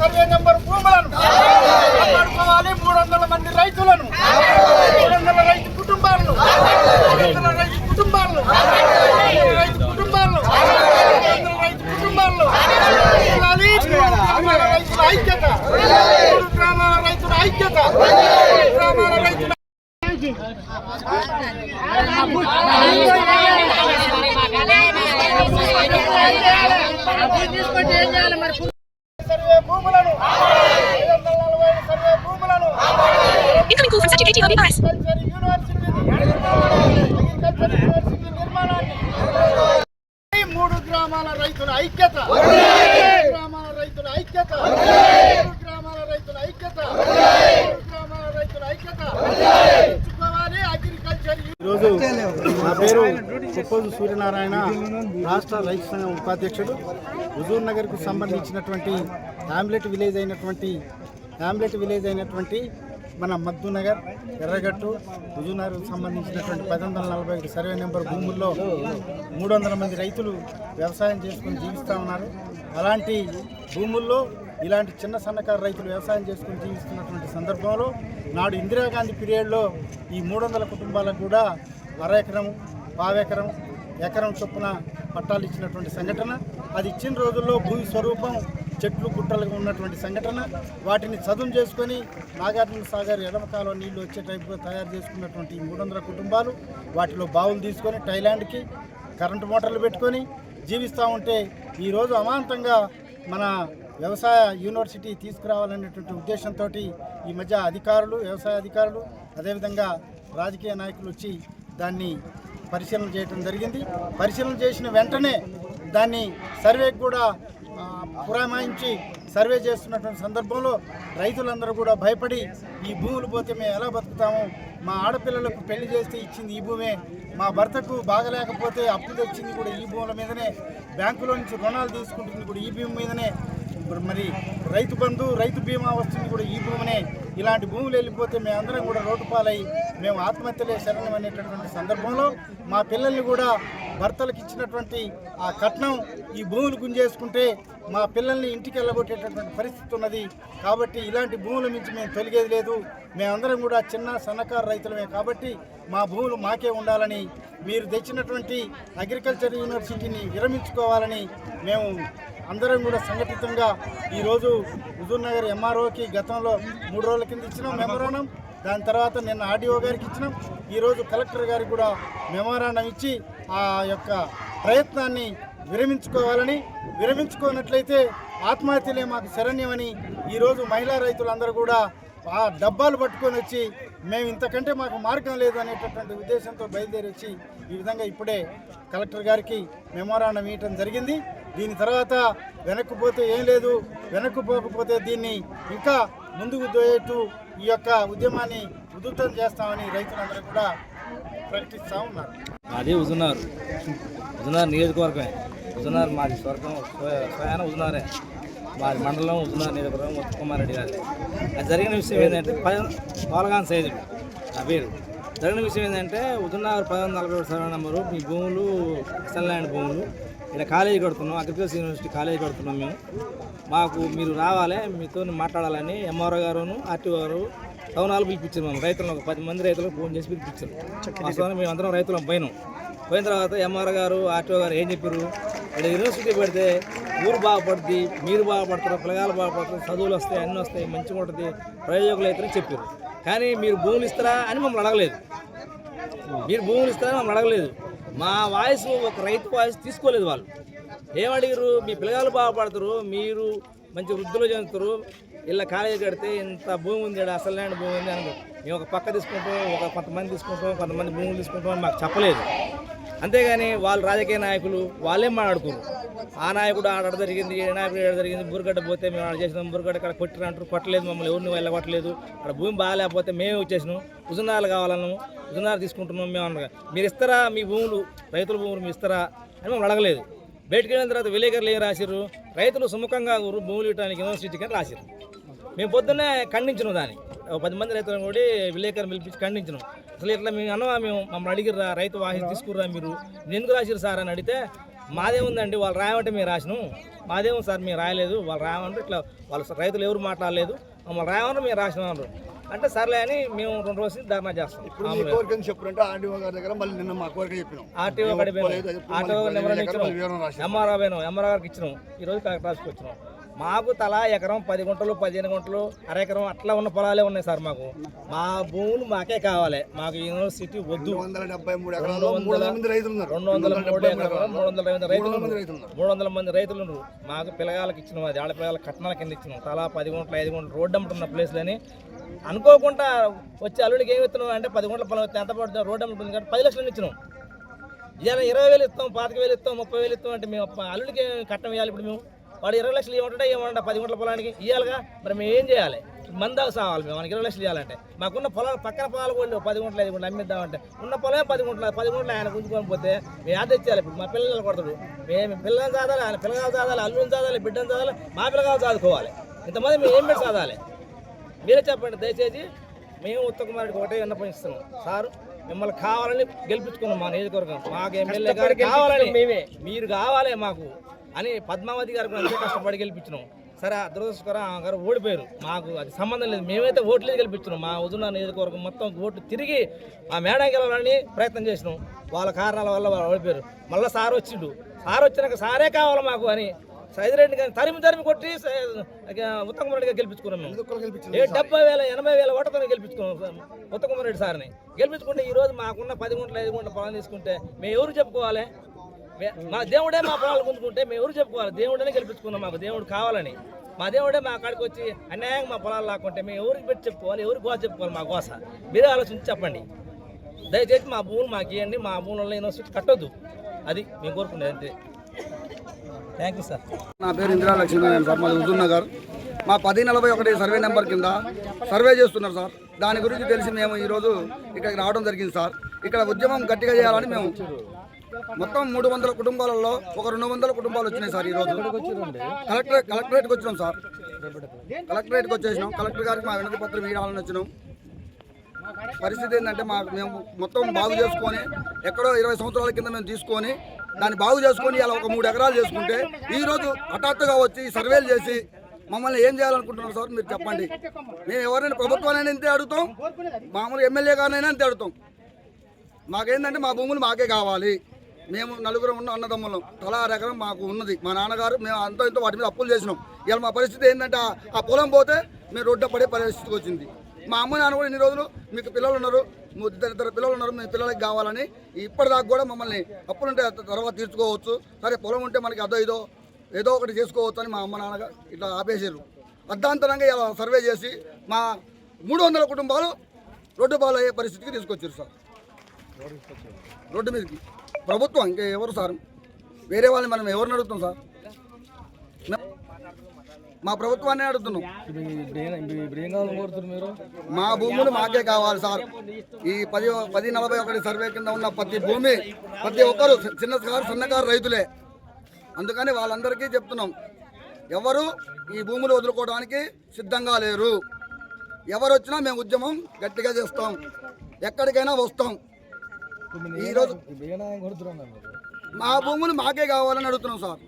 Survey number Incoming call from ATRB Bias. మూడు గ్రామాల రైతుల ఐక్యత. గ్రామాల రైతుల ఐక్యత. గ్రామాల రైతుల ఐక్యత. గ్రామాల రైతుల ఐక్యత. ఈరోజు నా పేరు కుప్పోజు సూర్యనారాయణ రాష్ట్ర రైతు సంఘం ఉపాధ్యక్షుడు. హుజూర్ నగర్కు సంబంధించినటువంటి టాబ్లెట్ విలేజ్ అయినటువంటి టాబ్లెట్ విలేజ్ అయినటువంటి మన మద్దునగర్ ఎర్రగట్టు హుజూర్నగర్కు సంబంధించినటువంటి పది వందల నలభై ఒకటి సర్వే నెంబర్ భూముల్లో మూడు వందల మంది రైతులు వ్యవసాయం చేసుకుని జీవిస్తూ ఉన్నారు. అలాంటి భూముల్లో ఇలాంటి చిన్న సన్నకారు రైతులు వ్యవసాయం చేసుకుని జీవిస్తున్నటువంటి సందర్భంలో నాడు ఇందిరాగాంధీ పీరియడ్లో ఈ మూడు వందల కుటుంబాలకు కూడా అర ఎకరం పావెకరం ఎకరం చొప్పున పట్టాలు ఇచ్చినటువంటి సంఘటన. అది ఇచ్చిన రోజుల్లో భూమి స్వరూపం చెట్లు గుట్టలుగా ఉన్నటువంటి సంఘటన వాటిని చదును చేసుకొని నాగార్జున సాగర్ ఎడమ కాలువ నీళ్ళు వచ్చే టైపుగా తయారు చేసుకున్నటువంటి మూడు వందల కుటుంబాలు వాటిలో బావులు తీసుకొని టైలాండ్కి కరెంటు మోటార్లు పెట్టుకొని జీవిస్తూ ఉంటే ఈరోజు అమాంతంగా మన వ్యవసాయ యూనివర్సిటీ తీసుకురావాలనేటువంటి ఉద్దేశంతో ఈ మధ్య అధికారులు వ్యవసాయ అధికారులు అదేవిధంగా రాజకీయ నాయకులు వచ్చి దాన్ని పరిశీలన చేయడం జరిగింది. పరిశీలన చేసిన వెంటనే దాన్ని సర్వేకి కూడా పురామాయించి సర్వే చేస్తున్నటువంటి సందర్భంలో రైతులందరూ కూడా భయపడి ఈ భూములు పోతే మేము ఎలా బతుకుతాము? మా ఆడపిల్లలకు పెళ్ళి చేస్తే ఇచ్చింది ఈ భూమే. మా భర్తకు బాగలేకపోతే అప్పు తెచ్చింది కూడా ఈ భూముల మీదనే. బ్యాంకులో నుంచి రుణాలు తీసుకుంటుంది కూడా ఈ భూమి మీదనే. ఇప్పుడు మరి రైతు బంధు రైతు బీమా వస్తుంది కూడా ఈ భూమినే. ఇలాంటి భూములు వెళ్ళిపోతే మేమందరం కూడా రోడ్డు పాలై మేము ఆత్మహత్యలే శరణం అనేటటువంటి సందర్భంలో మా పిల్లల్ని కూడా భర్తలకు ఇచ్చినటువంటి ఆ కట్నం ఈ భూములు గుంజేసుకుంటే మా పిల్లల్ని ఇంటికి వెళ్ళగొట్టేటటువంటి పరిస్థితి ఉన్నది. కాబట్టి ఇలాంటి భూముల నుంచి మేము తొలగేది లేదు. మేమందరం కూడా చిన్న సన్నకారు రైతులమే కాబట్టి మా భూములు మాకే ఉండాలని మీరు తెచ్చినటువంటి అగ్రికల్చర్ యూనివర్సిటీని విరమించుకోవాలని మేము అందరం కూడా సంఘటితంగా ఈరోజు హుజూర్ నగర్ ఎంఆర్ఓకి గతంలో మూడు రోజుల కింద ఇచ్చినాం మెమోరాండం. దాని తర్వాత నిన్న ఆర్డీఓ గారికి ఇచ్చినాం. ఈరోజు కలెక్టర్ గారికి కూడా మెమోరాండం ఇచ్చి ఆ యొక్క ప్రయత్నాన్ని విరమించుకోవాలని విరమించుకోనట్లయితే ఆత్మహత్యలే మాకు శరణ్యమని ఈరోజు మహిళా రైతులందరూ కూడా ఆ డబ్బాలు పట్టుకొని వచ్చి మేము ఇంతకంటే మాకు మార్గం లేదు అనేటటువంటి ఉద్దేశంతో బయలుదేరి వచ్చి ఈ విధంగా ఇప్పుడే కలెక్టర్ గారికి మెమోరాండం ఇవ్వటం జరిగింది. దీని తర్వాత వెనక్కు పోతే ఏం లేదు వెనక్కు పోకపోతే దీన్ని ఇంకా ముందుకు దోయేట్టు ఈ యొక్క ఉద్యమాన్ని ఉధృతం చేస్తామని రైతులందరూ కూడా ప్రకటిస్తూ ఉన్నారు. అదే హుజునార్ ఉజునారు నియోజకవర్గమే. ఉజునారు మాది స్వర్గం స్వయాన ఉజునారే. మాది మండలం హుజునార్ నియోజకవర్గం ఉత్తమ్ రెడ్డి గారు. అది జరిగిన విషయం ఏంటంటే పాలగాన్ సైజు నా పేరు. జరిగిన విషయం ఏంటంటే హుజునార్ పదకొండు నలభై ఏడు సర్వే నెంబరు మీ భూములు ల్యాండ్ భూములు. ఇక్కడ కాలేజీ కడుతున్నాం అగ్రికల్చర్ యూనివర్సిటీ కాలేజీ కడుతున్నాం మేము. మాకు మీరు రావాలి మీతో మాట్లాడాలని ఎంఆర్ఓ గారును ఆర్టీఓ గారు టౌన్ హాల్ పిలిపించారు మేము రైతులను ఒక పది మంది రైతులకు ఫోన్ చేసి పిలిపించారు. వాస్తవానికి మేము అందరం రైతులం పోయినాం. పోయిన తర్వాత ఎంఆర్ గారు ఆర్టీఓ గారు ఏం చెప్పారు ఇక్కడ యూనివర్సిటీ పెడితే ఊరు బాగుపడుద్ది మీరు బాగుపడతారు పిల్లగాలు బాగుపడతారు చదువులు వస్తాయి అన్నీ వస్తాయి మంచిగా ఉంటుంది ప్రయోజకులు అవుతారని చెప్పారు కానీ మీరు భూములు ఇస్తారా అని మమ్మల్ని అడగలేదు. మీరు భూములు ఇస్తారని మమ్మల్ని అడగలేదు. మా వాయిస్ ఒక రైతు వాయిస్ తీసుకోలేదు వాళ్ళు. ఏమడిగారు మీ పిల్లగాలు బాగుపడతారు మీరు మంచి వృద్ధులు చెందుతారు ఇలా కాలేజీ కడితే ఇంత భూమి ఉంది అసలు ల్యాండ్ భూమి ఉంది అని మేము ఒక పక్క తీసుకుంటాం ఒక కొంతమంది తీసుకుంటాం కొంతమంది భూములు తీసుకుంటాం అని మాకు చెప్పలేదు. అంతేగాని వాళ్ళు రాజకీయ నాయకులు వాళ్ళేం మాట్లాడుకున్నారు ఆ నాయకుడు ఆడ జరిగింది ఏ నాయకుడు ఆడ జరిగింది బురగడ్డ పోతే మేము ఆడ చేసినాం బురగడ్డ ఇక్కడ కొట్టిన అంటారు కొట్టలేదు మమ్మల్ని ఎవరిని వెళ్ళగొట్టలేదు అక్కడ భూమి బాగాలేకపోతే మేమే వచ్చేసినాం ఉజునాలు కావాలన్నాము ఉజునాలు తీసుకుంటున్నాం మేము అనగా మీరు ఇస్తారా మీ భూములు రైతుల భూములు మీరు ఇస్తారా అని మమ్మల్ని అడగలేదు. బయటికి వెళ్ళిన తర్వాత విలేకరులు ఏం రాసిర్రు? రైతులు సుముఖంగా భూములు ఇవ్వడానికి యూనివర్సిటీకి అని రాసిర్రు. మేము పొద్దున్నే ఖండించినాం దాన్ని. ఒక పది మంది రైతులను కూడా విలేకరులు పిలిపించి ఖండించినాం. అసలు ఇట్లా మేము అన్నమా మేము మమ్మల్ని అడిగిర్రా రైతు వాసి తీసుకుర్రా మీరు? మీరు ఎందుకు రాసిరు సార్ అని అడిగితే మాదేముందండి వాళ్ళు రాయమంటే మేము రాసినాం. మాదేముంది సార్ మేము రాయలేదు. వాళ్ళు రాయమంటే ఇట్లా వాళ్ళ రైతులు ఎవరు మాట్లాడలేదు. మమ్మల్ని రాయమని మేము రాసినాం అంటే సర్లే అని మేము రెండు రోజులు ధర్నా చేస్తాం. ఇప్పుడు మీ కోరిక అని చెప్పారంటే ఆర్డీఓ గారి దగ్గర మళ్ళీ నిన్న మా కోరిక చెప్పినాం. ఆర్టీఓ ఆర్టీఓ నెంబర్ ఇచ్చినాం. ఎంఆర్ఆర్ గారికి ఇచ్చినాం. ఈ రోజు కలెక్టర్ ఆఫీస్కి వచ్చినాం. మాకు తలా ఎకరం పది గుంటలు పదిహేను గుంటలు అర ఎకరం అట్లా ఉన్న పొలాలే ఉన్నాయి సార్ మాకు. మా భూములు మాకే కావాలి. మాకు యూనివర్సిటీ వద్దు. రెండు వందల మూడు వందల రైతులు మూడు ఎకరాలు మూడు వందల మంది రైతులు. మూడు వందల మంది. మాకు పిల్లగాళ్ళకి ఇచ్చినాం అది. ఆడపిల్లగాళ్ళ కట్నాల కింద ఇచ్చినాం. తలా పది గుంటలు ఐదు గుంటలు రోడ్డు అమ్ముతున్న ప్లేస్లని అనుకోకుండా వచ్చి అల్లుడికి ఏమి ఇస్తున్నాం అంటే పది గుంటల పొలం ఎంత పడుతుంది? రోడ్డు అమ్ముతుంది కాబట్టి పది లక్షలు ఇచ్చినాం. ఇవాళ ఇరవై వేలు ఇస్తాం పాతిక వేలు ఇస్తాం ముప్పై వేలు ఇస్తాం అంటే మేము అల్లుడికి కట్టం ఇవ్వాలి ఇప్పుడు మేము? వాడు ఇరవై లక్షలు ఇవ్వమంటే ఏమంటే పది గుంటల పొలానికి ఇవ్వాలిగా మరి మేము ఏం చేయాలి? మందాకు సావాలి మేము మనకి ఇరవై లక్షలు ఇవ్వాలంటే. మాకున్న పొలాలు పక్కన పొలాలు కూడా లేవు. పది గుంటలు ఐదు గుంటలు అమ్మిద్దామంటే. ఉన్న పొలమే పది గుంటలు పది గుంటలు ఆయన గుంజుకొని పోతే మేము యాద తెచ్చేయాలి ఇప్పుడు మా పిల్లలు కొడతాడు. మేము పిల్లల్ని చదవాలి ఆయన పిల్లగాలు చదవాలి అల్లుని చదవాలి బిడ్డను చదవాలి మా పిల్లగాలు చదువుకోవాలి ఇంతమంది మేము ఏం పెట్టి చదవాలి మీరే చెప్పండి దయచేసి మేము ఉత్తకుమారుడికి ఒకటే విన్నపించుతున్నాం సార్ మిమ్మల్ని కావాలని గెలిపించుకున్నాం మా నియోజకవర్గం. మాకు ఎమ్మెల్యే గారు కావాలని మేమే. మీరు కావాలి మాకు. అని పద్మావతి గారు అంతే కష్టపడి గెలిపించినాం. సరే ఆ దురదృష్టకరం ఆ గారు ఓడిపోయారు. మాకు అది సంబంధం లేదు. మేమైతే ఓట్లేదు గెలిపించినాం. మా ఉదున నియోజకవర్గం మొత్తం ఓట్లు తిరిగి ఆ మేడం గెలవాలని ప్రయత్నం చేసినాం. వాళ్ళ కారణాల వల్ల వాళ్ళు ఓడిపోయారు. మళ్ళీ సార్ వచ్చిండు. సార్ వచ్చినాక సారే కావాలి మాకు అని సైదిరెడ్డి గారిని తరిమి తరిమి కొట్టి ఉత్తమ్ రెడ్డిగా గెలిపించుకున్నాం. ఏ డెబ్బై వేల ఎనభై వేల ఓటతో గెలిపించుకున్నాం ఉత్తమ్ రెడ్డి సార్ని. గెలిపించుకుంటే ఈ రోజు మాకున్న పది గుంటలు ఐదు గుంటల పొలం తీసుకుంటే మేము ఎవరు చెప్పుకోవాలి? మా దేవుడే మా పొలాలు గుంజుకుంటే మేము ఎవరు చెప్పుకోవాలి? దేవుడనే గెలిపించుకున్నాం మాకు దేవుడు కావాలని. మా దేవుడే మా కాడికి వచ్చి అన్యాయంగా మా పొలాలు లాక్కుంటే మేము ఎవరికి పెట్టి చెప్పుకోవాలి? ఎవరికి గోస చెప్పుకోవాలి మా గోస? మీరే ఆలోచించి చెప్పండి. దయచేసి మా భూములు మాకు ఇవ్వండి మా భూములలో యూనివర్సిటీ కట్టొద్దు. అది మేము కోరుకునేది అంతే. థ్యాంక్ యూ సార్ నా పేరు ఇందిరా లక్ష్మీనారాయణ సార్ మాది హుజూర్ నగర్. మా పది నలభై ఒకటి సర్వే నెంబర్ కింద సర్వే చేస్తున్నారు సార్. దాని గురించి తెలిసి మేము ఈరోజు ఇక్కడికి రావడం జరిగింది సార్. ఇక్కడ ఉద్యమం గట్టిగా చేయాలని మేము మొత్తం మూడు వందల కుటుంబాలలో ఒక రెండు వందల కుటుంబాలు వచ్చినాయి సార్ ఈరోజు. కలెక్టర్ కలెక్టరేట్కి వచ్చినాం సార్. కలెక్టరేట్కి వచ్చేసినాం. కలెక్టర్ గారికి మా వినతి పత్రం వేయాలని వచ్చినాం. పరిస్థితి ఏంటంటే మా మేము మొత్తం బాగు చేసుకొని ఎక్కడో ఇరవై సంవత్సరాల కింద మేము తీసుకొని దాన్ని బాగు చేసుకొని ఇలా ఒక మూడు ఎకరాలు చేసుకుంటే ఈరోజు హఠాత్తుగా వచ్చి సర్వేలు చేసి మమ్మల్ని ఏం చేయాలనుకుంటున్నారు సార్ మీరు చెప్పండి. మేము ఎవరైనా ప్రభుత్వాన్ని ఇంతే అడుగుతాం. మామూలు ఎమ్మెల్యే గారినైనా అంతే అడుగుతాం. మాకేంటంటే మా భూములు మాకే కావాలి. మేము నలుగురు ఉన్న అన్నదమ్ములం. తలా ఎకరం మాకు ఉన్నది. మా నాన్నగారు మేము అంత ఇంత వాటి మీద అప్పులు చేసినాం. ఇలా మా పరిస్థితి ఏంటంటే ఆ- పొలం పోతే మేము రోడ్డు పడే పరిస్థితికి వచ్చింది. మా అమ్మ నాన్న కూడా ఇన్ని రోజులు మీకు పిల్లలు ఉన్నారు. ఇద్దరు ఇద్దరు పిల్లలు ఉన్నారు. మీ పిల్లలకి కావాలని ఇప్పటిదాకా కూడా మమ్మల్ని అప్పులుంటే తర్వాత తీర్చుకోవచ్చు. సరే పొలం ఉంటే మనకి అదో ఇదో ఏదో ఒకటి చేసుకోవచ్చు అని మా అమ్మ నాన్నగా ఇట్లా ఆపేసారు అర్ధాంతరంగా ఇలా సర్వే చేసి మా మూడు వందల కుటుంబాలు రోడ్డు పాలు అయ్యే పరిస్థితికి తీసుకొచ్చారు సార్. రోడ్డు మీదకి. ప్రభుత్వం ఇంకా ఎవరు సార్? వేరే వాళ్ళని మనం ఎవరిని అడుగుతాం సార్? మే- ప్రభుత్వాన్ని అడుగుతున్నాం. మా భూములు మాకే కావాలి సార్. ఈ పది పది నలభై ఒకటి సర్వే కింద ఉన్న ప్రతి భూమి ప్రతి ఒక్కరు చిన్న కారు సన్నకారు రైతులే. అందుకని వాళ్ళందరికీ చెప్తున్నాం. ఎవరు ఈ భూములు వదులుకోవడానికి సిద్ధంగా లేరు. ఎవరు వచ్చినా మేము ఉద్యమం గట్టిగా చేస్తాం. ఎక్కడికైనా వస్తాం. ఈరోజు మా భూములు మాకే కావాలని అడుగుతున్నాం సార్.